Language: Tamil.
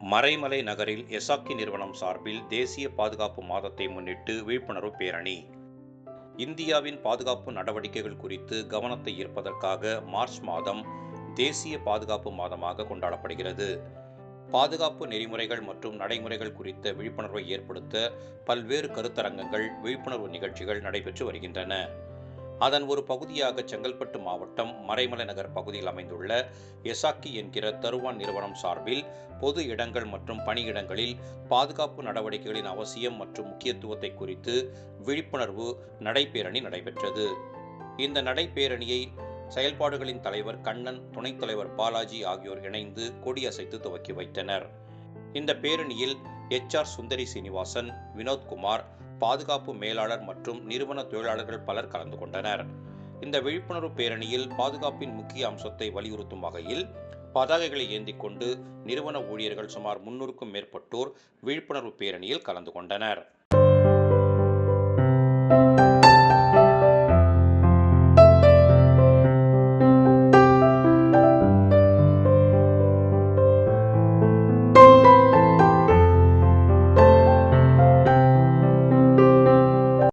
மறைமலை நகரில் எசாக்கி நிறுவனம் சார்பில் தேசிய பாதுகாப்பு மாதத்தை முன்னிட்டு விழிப்புணர்வு பேரணி. இந்தியாவின் பாதுகாப்பு நடவடிக்கைகள் குறித்து கவனத்தை ஈர்ப்பதற்காக மார்ச் மாதம் தேசிய பாதுகாப்பு மாதமாக கொண்டாடப்படுகிறது. பாதுகாப்பு நெறிமுறைகள் மற்றும் நடைமுறைகள் குறித்த விழிப்புணர்வை ஏற்படுத்த பல்வேறு கருத்தரங்கங்கள் விழிப்புணர்வு நிகழ்ச்சிகள் நடைபெற்று வருகின்றன. அதன் ஒரு பகுதியாக செங்கல்பட்டு மாவட்டம் மறைமலை நகர் பகுதியில் அமைந்துள்ள எசாக்கி என்கிற தருவான் நிறுவனம் சார்பில் பொது இடங்கள் மற்றும் பணியிடங்களில் பாதுகாப்பு நடவடிக்கைகளின் அவசியம் மற்றும் முக்கியத்துவத்தை குறித்து விழிப்புணர்வு நடைபேரணி நடைபெற்றது. இந்த நடைபேரணியை செயல்பாடுகளின் தலைவர் கண்ணன் துணைத் தலைவர் பாலாஜி ஆகியோர் இணைந்து கொடியசைத்து துவக்கி வைத்தனர். இந்த பேரணியில் எச். ஆர். சுந்தரி சீனிவாசன் வினோத்குமார் பாதுகாப்பு மேலாளர் மற்றும் நிறுவன தொழிலாளர்கள் பலர் கலந்து கொண்டனர். இந்த விழிப்புணர்வு பேரணியில் பாதுகாப்பின் முக்கிய அம்சத்தை வலியுறுத்தும் வகையில் பதாகைகளை ஏந்தி கொண்டு நிறுவன ஊழியர்கள் சுமார் முன்னூறுக்கும் மேற்பட்டோர் விழிப்புணர்வு பேரணியில் கலந்து கொண்டனர்.